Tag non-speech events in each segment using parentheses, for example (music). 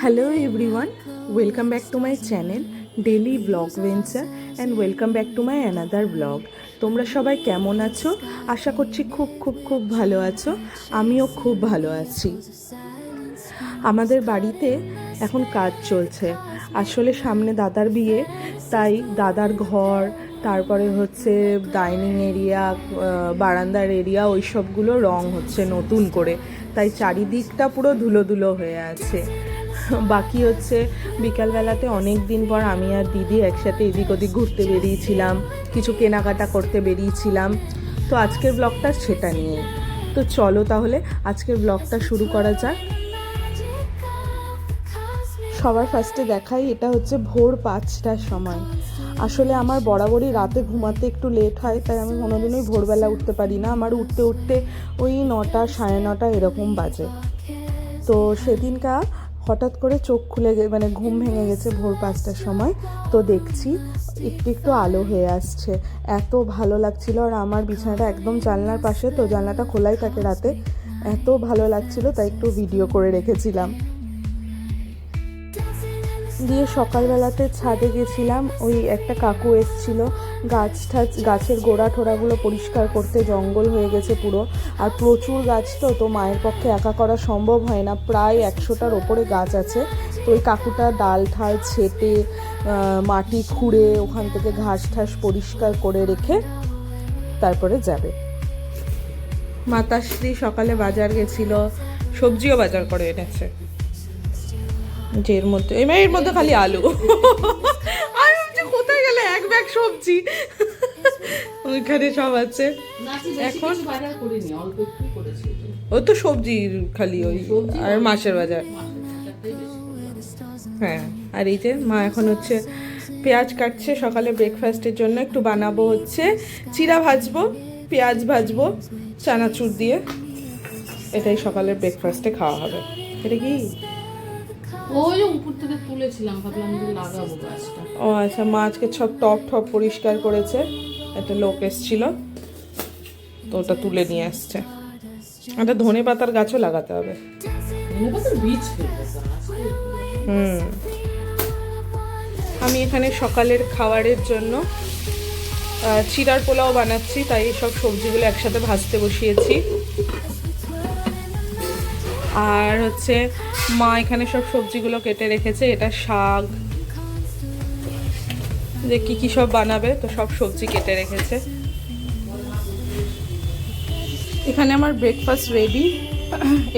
Hello everyone welcome back to my channel daily vlog venture and welcome back to my another vlog তোমরা সবাই কেমন আছো? আশা করছি খুব খুব খুব ভালো আছো। আমিও খুব ভালো আছি। আমাদের বাড়িতে এখন কাজ চলছে। আসলে সামনে দাদার বিয়ে, তাই দাদার ঘর, তারপরে হচ্ছে ডাইনিং এরিয়া বারান্দার এরিয়া ওই সবগুলো রং হচ্ছে নতুন করে। তাই চারিদিকটা পুরো ধুলো ধুলো হয়ে আছে। বাকি হচ্ছে বিকালবেলাতে অনেক দিন পর আমি আর দিদি একসাথে এদিক ওদিক ঘুরতে বেরিয়েছিলাম, কিছু কেনাকাটা করতে বেরিয়েছিলাম। তো আজকের ব্লগটা সেটা নিয়ে। তো চলো তাহলে আজকের ব্লগটা শুরু করা যাক। সবার ফার্স্টে দেখাই, এটা হচ্ছে ভোর পাঁচটার সময়। আসলে আমার বরাবরই রাতে ঘুমাতে একটু লেট হয়, তাই আমি কোনোদিনই ভোরবেলা উঠতে পারি না। আমার উঠতে উঠতে ওই নটা, সাড়ে নটা এরকম বাজে। তো সেদিনকা হঠাৎ করে চোখ খুলে মানে ঘুম ভেঙে গেছে ভোর পাঁচটার সময়। তো দেখছি, একটু একটু আলো হয়ে আসছে। এত ভালো লাগছিল আর আমার বিছানাটা একদম জানলার পাশে, তো জানলাটা খোলাই থাকে রাতে। এত ভালো লাগছিল, তাই একটু ভিডিও করে রেখেছিলাম। দিয়ে সকালবেলাতে ছাদে গেছিলাম, ওই একটা কাকু এসছিল। গাছ ঠাছ, গাছের গোড়া ঠোড়াগুলো পরিষ্কার করতে জঙ্গল হয়ে গেছে পুরো। আর প্রচুর গাছ তো তো মায়ের পক্ষে একা করা সম্ভব হয় না। প্রায় একশোটার ওপরে গাছ আছে। তো ওই কাকুটা ডাল ঠাল ছেটে মাটি খুঁড়ে, ওখান থেকে ঘাস ঠাস পরিষ্কার করে রেখে তারপরে যাবে। মাতাশ্রী সকালে বাজার গেছিল, সবজিও বাজার করে এনেছে। যে এর মধ্যে এর মধ্যে খালি আলু (laughs) আমি ভাবছি কোথায় গেলে এক ব্যাগ সবজি। ওইখানে সব আছে। এখন? ও তো সবজি খালি ওই আর মাছের বাজার। হ্যাঁ আর এই যে মা এখন হচ্ছে পেঁয়াজ কাটছে সকালে ব্রেকফাস্টের জন্য একটু বানাবো হচ্ছে চিরা ভাজবো পেঁয়াজ ভাজবো চানাচুর দিয়ে। এটাই সকালের ব্রেকফাস্টে খাওয়া হবে। এটা কি? ওই উপর থেকে তুলেছিলাম ভাবলাম যে লাগাবো গাছটা। ও আচ্ছা মা আজকে সব টপ টপ পরিষ্কার করেছে। একটা লোক এসছিল তো ওটা তুলে নিয়ে আসছে। একটা ধনে পাতার গাছও লাগাতে হবে। ধনে পাতার বীজ হুম। আমি এখানে সকালের খাবারের জন্য চিড়ার পোলাও বানাচ্ছি তাই সব সবজিগুলো একসাথে ভাজতে বসিয়েছি। আর হচ্ছে মা এখানে সব সবজিগুলো কেটে রেখেছে, এটা শাক। যে কি কি সব বানাবে, তো সব সবজি কেটে রেখেছে। এখানে আমার ব্রেকফাস্ট রেডি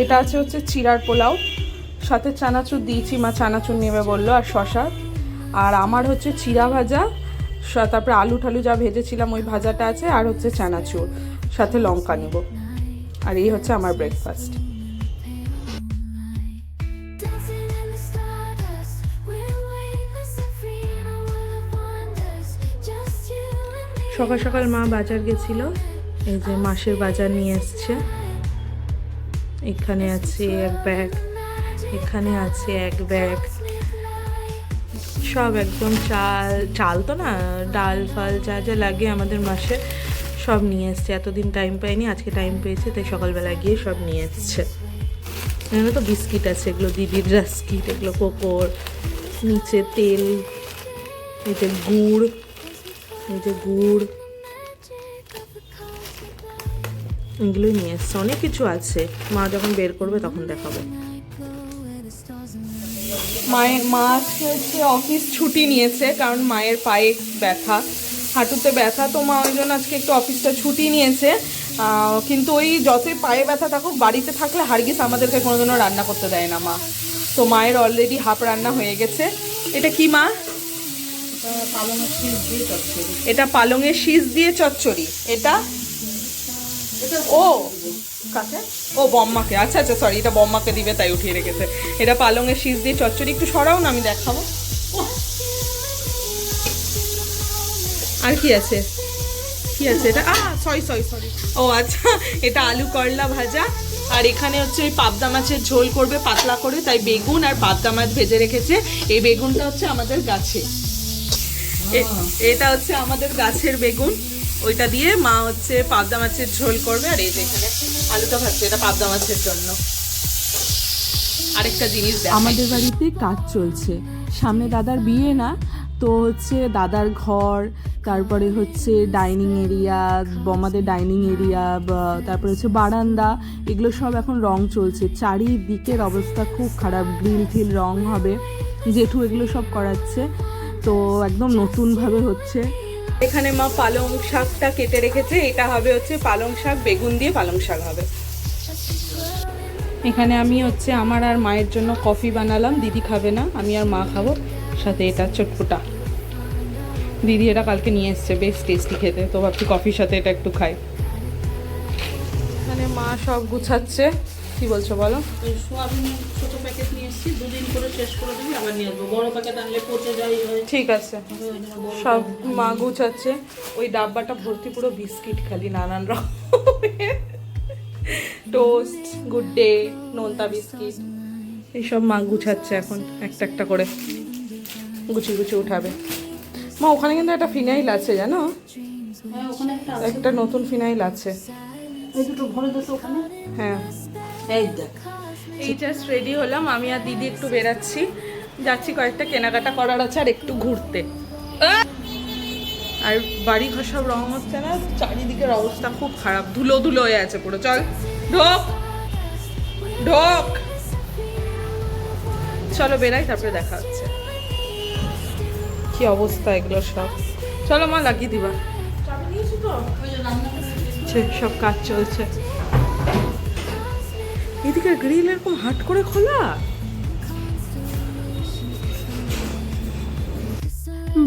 এটা আছে হচ্ছে চিড়ার পোলাও। সাথে চানাচুর দিয়েছি, মা চানাচুর নেবে বলল, আর শশা। আর আমার হচ্ছে চিরা ভাজা তারপরে আলু ঠালু যা ভেজেছিলাম, ওই ভাজাটা আছে, আর হচ্ছে চানাচুর। সাথে লঙ্কা নেব। আর এই হচ্ছে আমার ব্রেকফাস্ট সকাল সকাল মা বাজার গেছিল। এই যে মাসের বাজার নিয়ে এসছে। এখানে আছে এক ব্যাগ। এখানে আছে এক ব্যাগ। সব একদম চাল চাল তো না, ডাল, ফাল যা যা লাগে আমাদের মাসে সব নিয়ে এসছে। এতদিন টাইম পাইনি, আজকে টাইম পেয়েছে, তাই সকালবেলা গিয়ে সব নিয়ে এসছে। এখানে তো বিস্কিট আছে, এগুলো দিদির রাস্কিট, এগুলো কোকোর, নিচে তেল যে গুড়। যে গুড়, এগুলোই নিয়ে অনেক কিছু আছে। মা যখন বের করবে তখন দেখাবে। মায়ের, মা হচ্ছে অফিস ছুটি নিয়েছে, কারণ মায়ের পায়ে ব্যথা। হাঁটুতে ব্যথা তো মা, ওই জন্য আজকে একটু অফিসটা ছুটি নিয়েছে। কিন্তু ওই যতই পায়ে ব্যথা থাকুক, বাড়িতে থাকলে হারগিস আমাদেরকে কোনোদিনও রান্না করতে দেয় না মা। তো মায়ের অলরেডি হাফ রান্না হয়ে গেছে। এটা কি মা পালনের শীষ দিয়ে চচ্চড়ি এটা পালংয়ের শীষ দিয়ে চচ্চড়ি। এটা? ও, কাকে? ও, বম্মাকে। আচ্ছা আচ্ছা সরি এটা বম্মাকে দিবে, তাই উঠিয়ে রেখেছে। এটা পালংয়ের শীষ দিয়ে চচ্চড়ি। একটু সরাও না, আমি দেখাবো। আর কি আছে? কি আছে এটা? আ সরি সরি সরি ও আচ্ছা এটা আলু করলা ভাজা। আর এখানে হচ্ছে ওই পাবদা মাছের ঝোল করবে পাতলা করে, তাই বেগুন আর পাবদা মাছ ভেজে রেখেছে। এই বেগুনটা হচ্ছে আমাদের গাছে। এটা হচ্ছে আমাদের গাছের বেগুন। ওইটা দিয়ে মা হচ্ছে পাবদা মাছের ঝোল করবে, আর এই যে এখানে আলুটা ভাজছে এটা পাবদা মাছের জন্য। আরেকটা জিনিস আমাদের বাড়িতে কাজ চলছে। সামনে দাদার বিয়ে না, তো হচ্ছে দাদার ঘর, তারপরে হচ্ছে ডাইনিং এরিয়া আমাদের ডাইনিং এরিয়া তারপরে হচ্ছে বারান্দা, এগুলো সব এখন রং চলছে। চারিদিকের অবস্থা খুব খারাপ, গ্রিল ফিল রং হবে। জেঠু এগুলো সব করাচ্ছে। তো একদম নতুনভাবে হচ্ছে। এখানে মা পালং শাকটা কেটে রেখেছে, এটা হবে হচ্ছে পালং শাক, বেগুন দিয়ে পালং শাক হবে। এখানে আমি হচ্ছে আমার আর মায়ের জন্য কফি বানালাম, দিদি খাবে না, আমি আর মা খাব, সাথে এটা চটপটা। দিদি এটা কালকে নিয়ে এসছে, বেশ টেস্টি খেতে, তো ভাবছি কফির সাথে এটা একটু খাই। এখানে মা সব গুছাচ্ছে। কি বলছো বলো? ছোট প্যাকেট নিয়ে এসেছি দুদিন করে শেষ করে দিবি আবার নিয়ে আসব। বড় প্যাকেট আনলে পচে যায় ঠিক আছে। সব মা গুছাচ্ছে। ওই ডাব্বাটা ভর্তি পুরো বিস্কিট খালি নানান রকম টোস্ট গুড ডে নোনতা বিস্কিট। এইসব মা গুছাচ্ছে এখন একটা একটা করে। গুছিয়ে গুছিয়ে উঠাবে। মা ওখানে কিন্তু একটা ফিনাইল আছে জানো? হ্যাঁ একটা নতুন ফিনাইল আছে। হ্যাঁ। এই দেখ। এই জাস্ট রেডি হলাম আমি আর দিদি একটু বেরাচ্ছি। যাচ্ছি কয়েকটা কেনাকাটা করার আছে আর একটু ঘুরতে! আর বাড়ি ঘর সব রং হচ্ছে না চারিদিকের অবস্থা খুব খারাপ ধুলো ধুলো হয়ে আছে পুরো। চল ঢোক ঢোক। চলো বেরাই তারপরে দেখা হচ্ছে। কি অবস্থা এগুলো সব? চলো মা লাগিয়ে দিবা। সব কাজ চলছে। এদিকে গ্রিল এরকম হাট করে খোলা।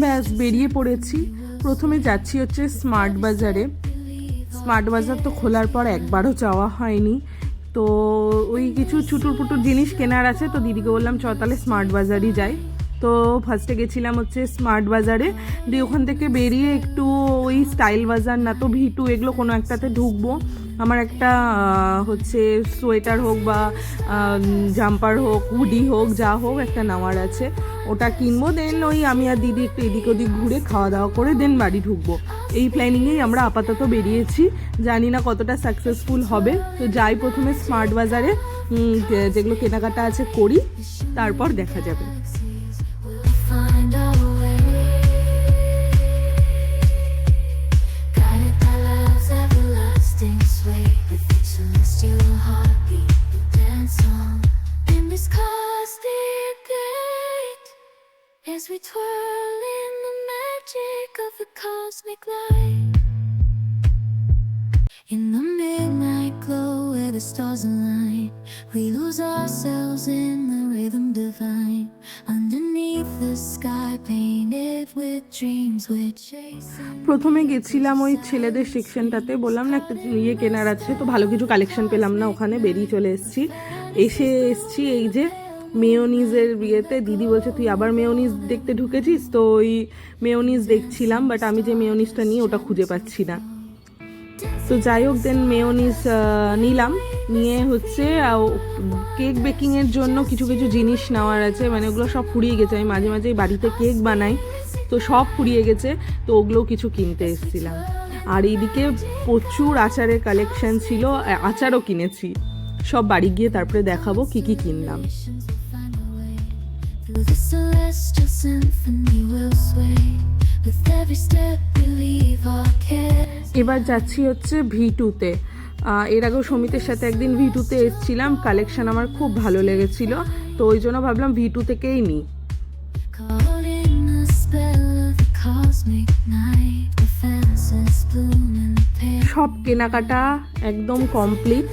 ব্যাস, বেরিয়ে পড়েছি। প্রথমে যাচ্ছি হচ্ছে স্মার্ট বাজারে। স্মার্ট বাজার তো খোলার পর একবারও যাওয়া হয়নি। তো ওই কিছু চুটুর পুটুর জিনিস কেনার আছে, তো দিদিকে বললাম, চ, তাহলে স্মার্ট বাজারই যাই। তো ফার্স্টে গেছিলাম হচ্ছে স্মার্ট বাজারে। দিয়ে ওখান থেকে বেরিয়ে একটু ওই স্টাইল বাজার না তো ভিটু, এগুলো কোনো একটাতে ঢুকবো। আমার একটা হচ্ছে সোয়েটার হোক বা জাম্পার হোক, হুডি হোক, যা হোক একটা নেওয়ার আছে। ওটা কিনবো, দেন ওই আমি আর দিদি একটু এদিক ওদিক ঘুরে খাওয়া দাওয়া করে দেন বাড়ি ঢুকবো। এই প্ল্যানিংয়েই আমরা আপাতত বেরিয়েছি। জানি না কতটা সাকসেসফুল হবে। তো যাই প্রথমে স্মার্ট বাজারে যেগুলো কেনাকাটা আছে করি, তারপর দেখা যাবে। As we twirl in the magic of the cosmic light. In the midnight glow where the stars align, we lose ourselves in the rhythm divine. Underneath the sky painted with dreams we're chasing. প্রথমে গেছিলাম ওই ছেলেদের সেকশনটাতে বললাম না একটা ইয়ে কেনার আছে তো ভালো কিছু কালেকশন পেলাম না ওখানে বেরিয়ে চলে এসেছি এসে এসছি এই যে মেয়োনিজের বিয়েতে দিদি বলছে, তুই আবার মেয়োনিজ দেখতে ঢুকেছিস? তো ওই মেয়োনিজ দেখছিলাম বাট আমি যে মেয়োনিজটা নিই, ওটা খুঁজে পাচ্ছি না। তো যাই হোক দেন মেয়োনিজ নিলাম। নিয়ে হচ্ছে কেক বেকিংয়ের জন্য কিছু কিছু জিনিস নেওয়ার আছে। মানে ওগুলো সব ফুরিয়ে গেছে। আমি মাঝে মাঝে বাড়িতে কেক বানাই, তো সব ফুরিয়ে গেছে। তো ওগুলোও কিছু কিনতে এসেছিলাম। আর এইদিকে প্রচুর আচারের কালেকশন ছিল। আচারও কিনেছি। সব বাড়ি গিয়ে তারপরে দেখাবো কি কি কিনলাম। এবার যাচ্ছি হচ্ছে ভি টুতে এর আগেও সমিতের সাথে একদিন ভিটুতে এসেছিলাম কালেকশন আমার খুব ভালো লেগেছিল তো ওই জন্য ভাবলাম ভি টু থেকেই নিই সব কেনাকাটা একদম কমপ্লিট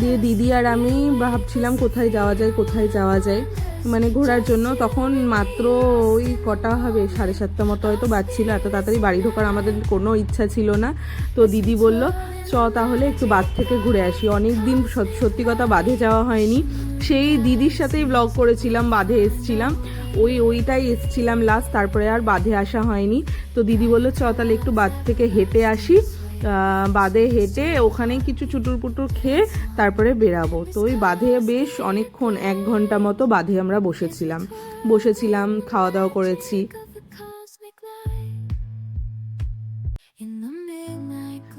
দিয়ে দিদি আর আমি ভাবছিলাম কোথায় যাওয়া যায় কোথায় যাওয়া যায়। মানে ঘোরার জন্য, তখন মাত্র ওই কটা হবে, সাড়ে সাতটা মতো হয়তো বাজছিল, এত তাড়াতাড়ি বাড়ি ঢোকার আমাদের কোনো ইচ্ছা ছিল না। তো দিদি বলল, চ তাহলে একটু বাদ থেকে ঘুরে আসি। অনেক দিন সত- সত্যি কথা বাঁধে যাওয়া হয়নি। সেই দিদির সাথেই ব্লগ করেছিলাম, বাঁধে এসছিলাম। ওই, ওইটাই এসছিলাম লাস্ট তারপরে আর বাঁধে আসা হয়নি। তো দিদি বলল, চ তাহলে একটু বাদ থেকে হেঁটে আসি। বাঁধে হেঁটে ওখানে কিছু চুটুর পুটুর খেয়ে তারপরে বেরাবো। তো ওই বাঁধে বেশ অনেকক্ষণ, এক ঘণ্টা মতো বাঁধে আমরা বসেছিলাম। বসেছিলাম খাওয়া দাওয়া করেছি.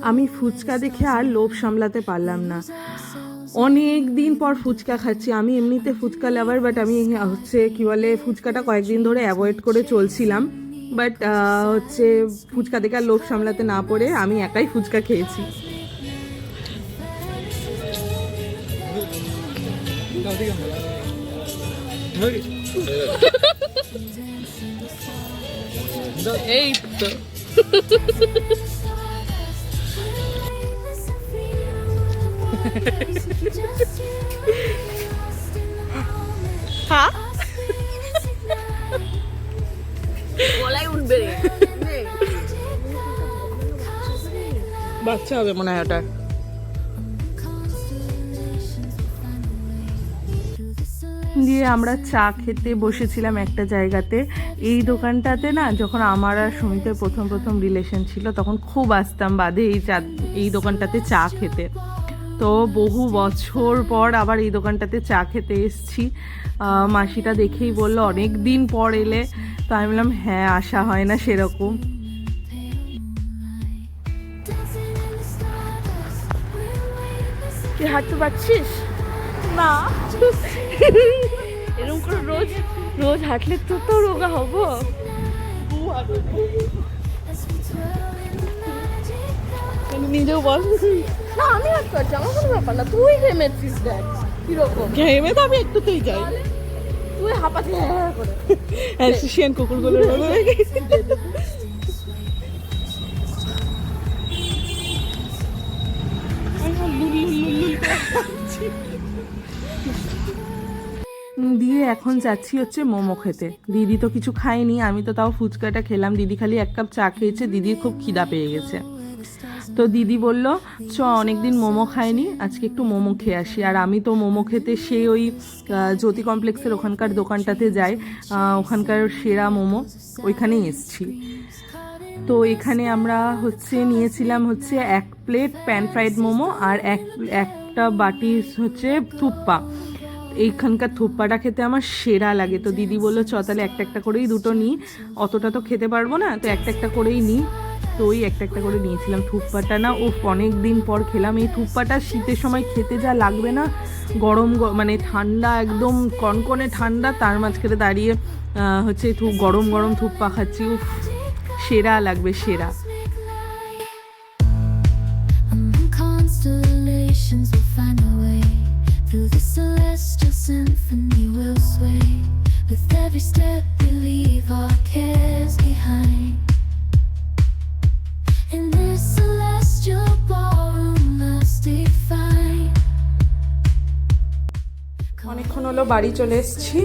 আমি ফুচকা দেখে আর লোভ সামলাতে পারলাম না। অনেক দিন পর ফুচকা খাচ্ছি। আমি এমনিতে ফুচকা লাভার বাট আমি হচ্ছে কি বলে, ফুচকাটা কয়েকদিন ধরে অ্যাভয়েড করে চলছিলাম। বাট হচ্ছে ফুচকা দেখে আর লোভ সামলাতে না পড়ে আমি একাই ফুচকা খেয়েছি। এই (laughs) হ্যাঁ বাচ্চা হবে মনে হয় ওটা। দিয়ে আমরা চা খেতে বসেছিলাম একটা জায়গাতে। এই দোকানটাতে না যখন আমার আর সুমিতের প্রথম প্রথম রিলেশন ছিল তখন খুব আসতাম বাদে এই চা এই দোকানটাতে চা খেতে। তো বহু বছর পর আবার এই দোকানটাতে চা খেতে এসছি। মাসিটা দেখেই বলল অনেক দিন পর এলে। তো আমি বললাম হ্যাঁ আসা হয় না সেরকম। তুই হাঁটতে পারছিস? না। এরকম করে রোজ রোজ হাঁটলে তো তো রোগা হব। নিজেও বল? না আমি হাঁটতে পারছি আমার কোনো ব্যাপার না। তুই ঘেমেছিস দেখ কীরকম? ঘেমে তো আমি একটুতেই যাই। তুই হাঁপাতি হ্যাঁ হ্যাঁ করে। অ্যাসিসিয়ান কুকুরগুলোর মতো দেখে দিয়ে এখন যাচ্ছি হচ্ছে মোমো খেতে। দিদি তো কিছু খায়নি, আমি তো তাও ফুচকাটা খেলাম। দিদি খালি এক কাপ চা খেয়েছে, দিদির খুব খিদা পেয়ে গেছে। তো দিদি বলল, চ, অনেকদিন মোমো খায়নি আজকে একটু মোমো খেয়ে আসি। আর আমি তো মোমো খেতে সেই ওই জ্যোতি কমপ্লেক্সের ওখানকার দোকানটাতে যাই ওখানকার সেরা মোমো, ওইখানেই এসছি। তো এখানে আমরা হচ্ছে নিয়েছিলাম হচ্ছে এক প্লেট প্যান ফ্রাইড মোমো আর এক, একটা বাটি হচ্ছে থুপ্পা। এইখানকার থুপ্পাটা খেতে আমার সেরা লাগে। তো দিদি বলল, চ, তাহলে একটা একটা করেই দুটো নিই অতটা তো খেতে পারব না, তো একটা একটা করেই নিই তো ওই একটা একটা করে নিয়েছিলাম থুপ্পাটা। না ও অনেক দিন পর খেলাম। এই থুপ্পাটা শীতের সময় খেতে যা লাগবে না গরম মানে ঠান্ডা একদম কনকনে ঠান্ডা তার মাঝখানে দাঁড়িয়ে হচ্ছে গরম গরম থুপ্পা খাচ্ছি। উফ সেরা লাগবে সেরা। Every step, অনেকক্ষণ হলো বাড়ি চলে এসেছি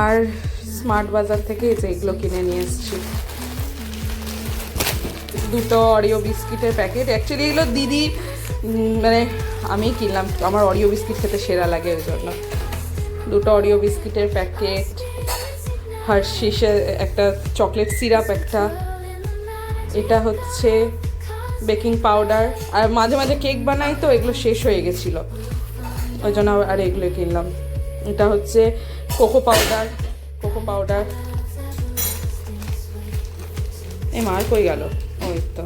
আর স্মার্ট বাজার থেকে এই যে এগুলো কিনে নিয়ে এসেছি। দুটো অরিও বিস্কিটের প্যাকেট অ্যাকচুয়ালি এগুলো দিদি মানে আমি কিনলাম, আমার অরিও বিস্কিট খেতে সেরা লাগে ওই জন্য। দুটো অরিও বিস্কিটের প্যাকেট হার্শিসের একটা চকলেট সিরাপ একটা। এটা হচ্ছে বেকিং পাউডার আর মাঝে মাঝে কেক বানাই তো, এগুলো শেষ হয়ে গেছিল। ওই জন্য আর এগুলো কিনলাম। এটা হচ্ছে কোকো পাউডার কোকো পাউডার। এই মার কই গেল? ওই তো।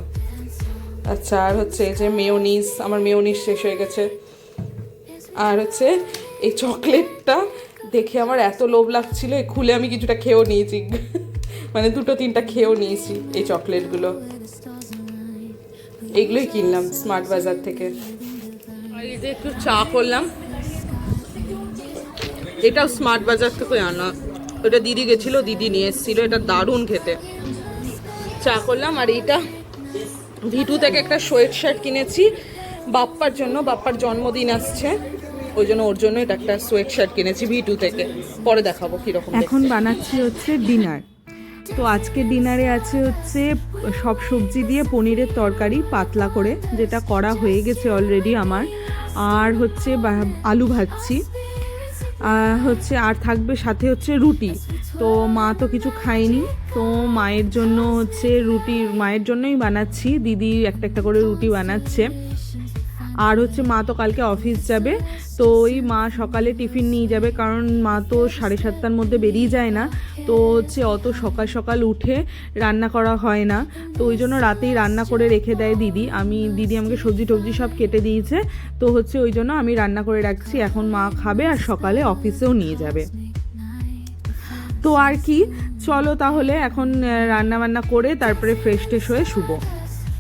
আচ্ছা আর হচ্ছে এই যে মেয়োনিজ, আমার মেয়োনিজ শেষ হয়ে গেছে। আর হচ্ছে এই চকলেটটা দেখে আমার এত লোভ লাগছিল খুলে আমি কিছুটা খেয়েও নিয়েছি। (laughs) মানে দুটো, তিনটা খেয়েও নিয়েছি এই চকলেটগুলো। এগুলোই কিনলাম স্মার্ট বাজার থেকে। যে একটু চা করলাম। এটাও স্মার্ট বাজার থেকে আনা। ওটা দিদি গেছিল, দিদি নিয়ে এসেছিল, এটা দারুণ খেতে। চা করলাম, আর এইটা ভিটু থেকে একটা সোয়েট শার্ট কিনেছি। বাপ্পার জন্য, বাপ্পার জন্মদিন আসছে। ওই জন্য ওর জন্য এটা একটা সোয়েট শার্ট কিনেছি ভিটু থেকে। পরে দেখাবো কীরকম এখন বানাচ্ছি হচ্ছে ডিনার। তো আজকে ডিনারে আছে হচ্ছে সব সবজি দিয়ে পনিরের তরকারি, পাতলা করে, যেটা করা হয়ে গেছে অলরেডি আমার। আর হচ্ছে আলু ভাজছি। হচ্ছে, আর থাকবে সাথে হচ্ছে রুটি। তো মা তো কিছু খায়নি। তো মায়ের জন্য হচ্ছে রুটি, মায়ের জন্যই বানাচ্ছি। দিদি একটা একটা করে রুটি বানাচ্ছে। আর হচ্ছে, মা তো কালকে অফিস যাবে। তো ওই মা সকালে টিফিন নিয়ে যাবে, কারণ মা তো সাড়ে সাতটার মধ্যে বেরিয়ে যায় না। তো হচ্ছে অত সকাল সকাল উঠে রান্না করা হয় না। তো ওই জন্য রাতেই রান্না করে রেখে দেয় দিদি। আমি, দিদি আমাকে সবজি টবজি সব কেটে দিয়েছে। তো হচ্ছে ওই জন্য আমি রান্না করে রাখছি। এখন মা খাবে আর সকালে অফিসেও নিয়ে যাবে। তো আর কি, চলো তাহলে এখন রান্না বান্না করে তারপরে ফ্রেশ ট্রেশ হয়ে শুভ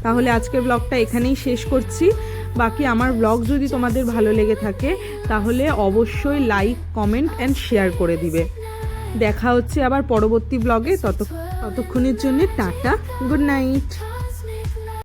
তাহলে আজকের ব্লগটা এখানেই শেষ করছি। বাকি আমার ব্লগ যদি তোমাদের ভালো লেগে থাকে, তাহলে অবশ্যই লাইক কমেন্ট অ্যান্ড শেয়ার করে দিবে। দেখা হচ্ছে আবার পরবর্তী ব্লগে তত ততক্ষণের জন্য টাটা গুড নাইট